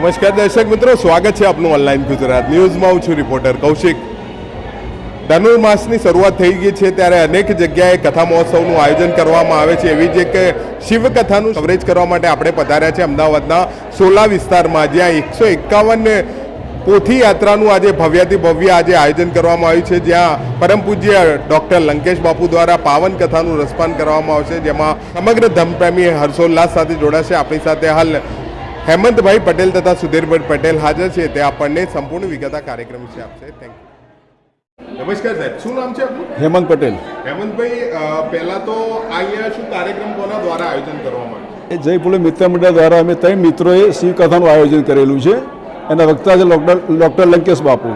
નમસ્કાર દર્શક મિત્રો, સ્વાગત છે આપનું ઓનલાઈન ગુજરાત ન્યૂઝમાં. હું છું રિપોર્ટર કૌશિક. ધનુર્માસની શરૂઆત થઈ ગઈ છે ત્યારે અનેક જગ્યાએ કથા મહોત્સવનું આયોજન કરવામાં આવે છે. એવી જ એક શિવકથાનું કવરેજ કરવા માટે આપણે પધાર્યા છે અમદાવાદના સોલા વિસ્તારમાં, જ્યાં એકસો એકાવન પોથી યાત્રાનું આજે ભવ્યાતિ ભવ્ય આજે આયોજન કરવામાં આવ્યું છે. જ્યાં પરમ પૂજ્ય ડૉક્ટર લંકેશ બાપુ દ્વારા પાવન કથાનું રસપાન કરવામાં આવશે. જેમાં સમગ્ર ધમપ્રેમી હર્ષોલ્લાસ સાથે જોડાશે. આપણી સાથે હાલ હેમંતભાઈ પટેલ તથા સુધીરભાઈ પટેલ હાજર છે. તે આપણને સંપૂર્ણ વિગત આ કાર્યક્રમ વિશે આપશે. થેન્ક યુ નમસ્કાર સાહેબ શું નામ છે આપનું? હેમંત પટેલ. હેમંતભાઈ પહેલાં તો અહીંયા શું કાર્યક્રમ કોના દ્વારા આયોજન કરવામાં આવ્યું? એ જયપુર મિત્ર મંડળ દ્વારા અમે ત્રણ મિત્રોએ શિવકથાનું આયોજન કરેલું છે. એના વક્તા છે ડૉક્ટર લંકેશ બાપુ. અ,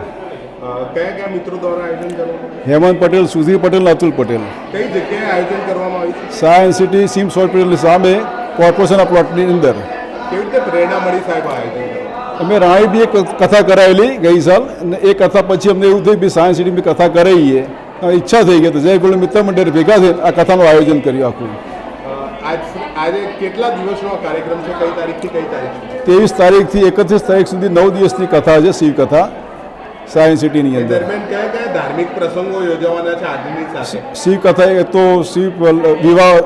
કયા કયા મિત્રો દ્વારા આયોજન કરવામાં હેમંત પટેલ સુધીર પટેલ અતુલ પટેલ. કઈ જગ્યાએ આયોજન કરવામાં આવ્યું સાયન્સ સિટી સિમ્સ હોસ્પિટલની સામે કોર્પોરેશનના પ્લોટની અંદર. કેવી રીતે પ્રેરણા મળી સાહેબ આ અમે રાણીબી એક કથા કરાયેલી ગઈ સાલ અને એ કથા પછી અમને એવું થયું કે સાયન્સ સિટીમાં કથા કરાવીએ. ઈચ્છા થઈ ગઈ તો જયપુર મિત્ર મંડળ ભેગા થઈને આ કથાનું આયોજન કર્યું આખું. આજ કેટલા દિવસનો કાર્યક્રમ છે? કઈ તારીખથી કઈ તારીખ ત્રેવીસ તારીખથી એકત્રીસ તારીખ સુધી નવ દિવસની કથા છે શિવકથા સાયન્સ સિટીની અંદર. દરમિયાન કયા કયા ધાર્મિક પ્રસંગો યોજવાના છે આજની સાથે? શિવ કથા એ તો શિવ વિવાહ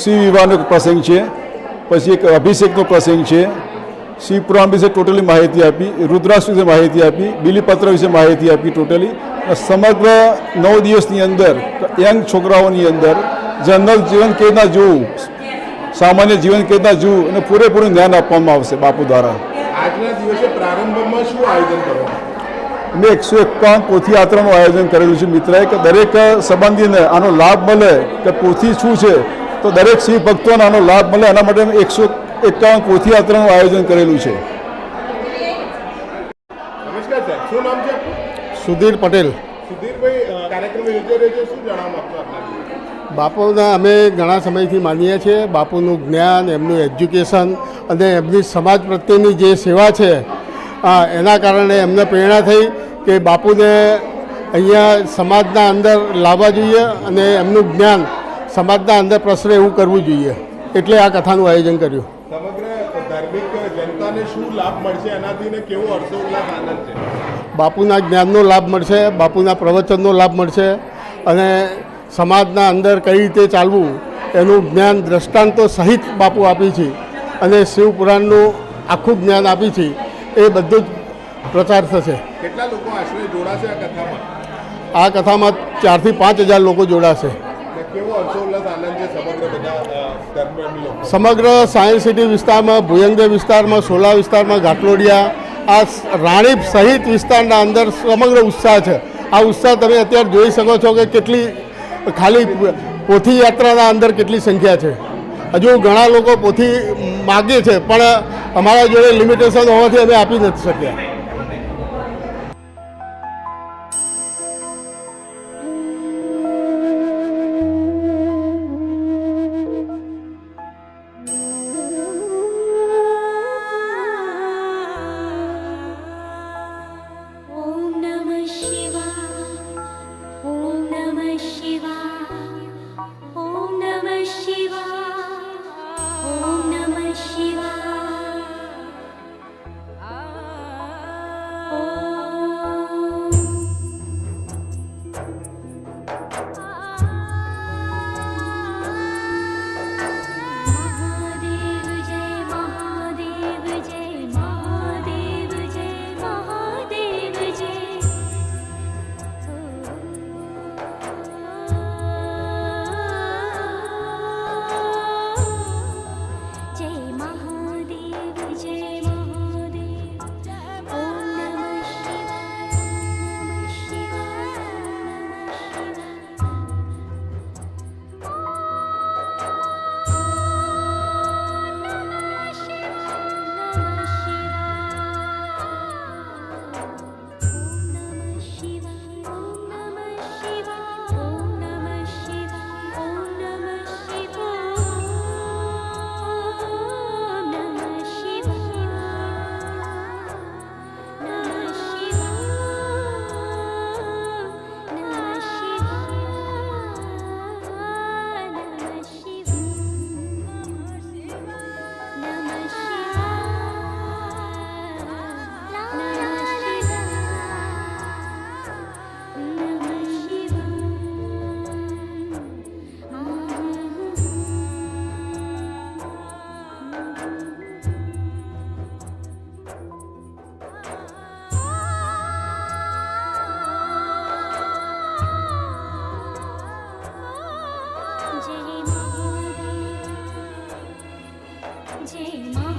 શિવ વિવાહનો પ્રસંગ છે. પછી એક અભિષેકનો પ્રસંગ છે. શિવપુરાણ વિશે ટોટલી માહિતી આપી રુદ્રાક્ષ વિશે માહિતી આપી બિલીપત્ર વિશે માહિતી આપી ટોટલી. સમગ્ર નવ દિવસની અંદર યંગ છોકરાઓની અંદર જનરલ જીવન કેવી રીતના જોવું સામાન્ય જીવન કેવી રીતના જોવું અને પૂરેપૂરું ધ્યાન આપવામાં આવશે બાપુ દ્વારા. આજના દિવસે પ્રારંભમાં શું આયોજન કરવામાં મેં એકસો એકાવન પોથી યાત્રાનું આયોજન કરેલું છે મિત્રએ કે દરેક સંબંધીને આનો લાભ મળે કે પોથી શું છે તો દરેક શિવ ભક્તોને આનો લાભ મળે. એના માટે એકસો એકાવન પોથયાત્રાનું આયોજન કરેલું છે. નમસ્કાર સાહેબ શું નામ છે આપનું? સુધીર પટેલ. બાપુના અમે ઘણા સમયથી માનીએ છીએ બાપુનું જ્ઞાન એમનું એજ્યુકેશન અને એમની સમાજ પ્રત્યેની જે સેવા છે આ, એના કારણે એમને પ્રેરણા થઈ કે બાપુને અહીંયા સમાજના અંદર લાવવા જોઈએ અને એમનું જ્ઞાન સમાજના અંદર પ્રસરે એવું કરવું જોઈએ. એટલે આ કથાનું આયોજન કર્યું. સમગ્ર ધાર્મિક જનતાને શું લાભ મળશે? બાપુના જ્ઞાનનો લાભ મળશે બાપુના પ્રવચનનો લાભ મળશે અને સમાજના અંદર કઈ રીતે ચાલવું એનું જ્ઞાન દ્રષ્ટાંતો સહિત બાપુ આપી છે અને શિવપુરાણનું આખું જ્ઞાન આપી છે એ બધું જ પ્રચાર થશે. કેટલા લોકો આશરે જોડાશે આ કથામાં? આ કથામાં ચારથી પાંચ હજાર લોકો જોડાશે. સમગ્ર સાયન્સ સિટી વિસ્તારમાં, ભુયંગે વિસ્તારમાં, સોલા વિસ્તારમાં, ઘાટલોડિયા, આ રાણીપ સહિત વિસ્તારના અંદર સમગ્ર ઉત્સાહ છે. આ ઉત્સાહ તમે અત્યારે જોઈ શકો છો કે કેટલી ખાલી પોથી યાત્રાના અંદર કેટલી સંખ્યા છે. હજુ ઘણા લોકો પોથી માગે છે, પણ અમારા જોડે લિમિટેશન હોવાથી અમે આપી નથી શક્યા. 寂寞。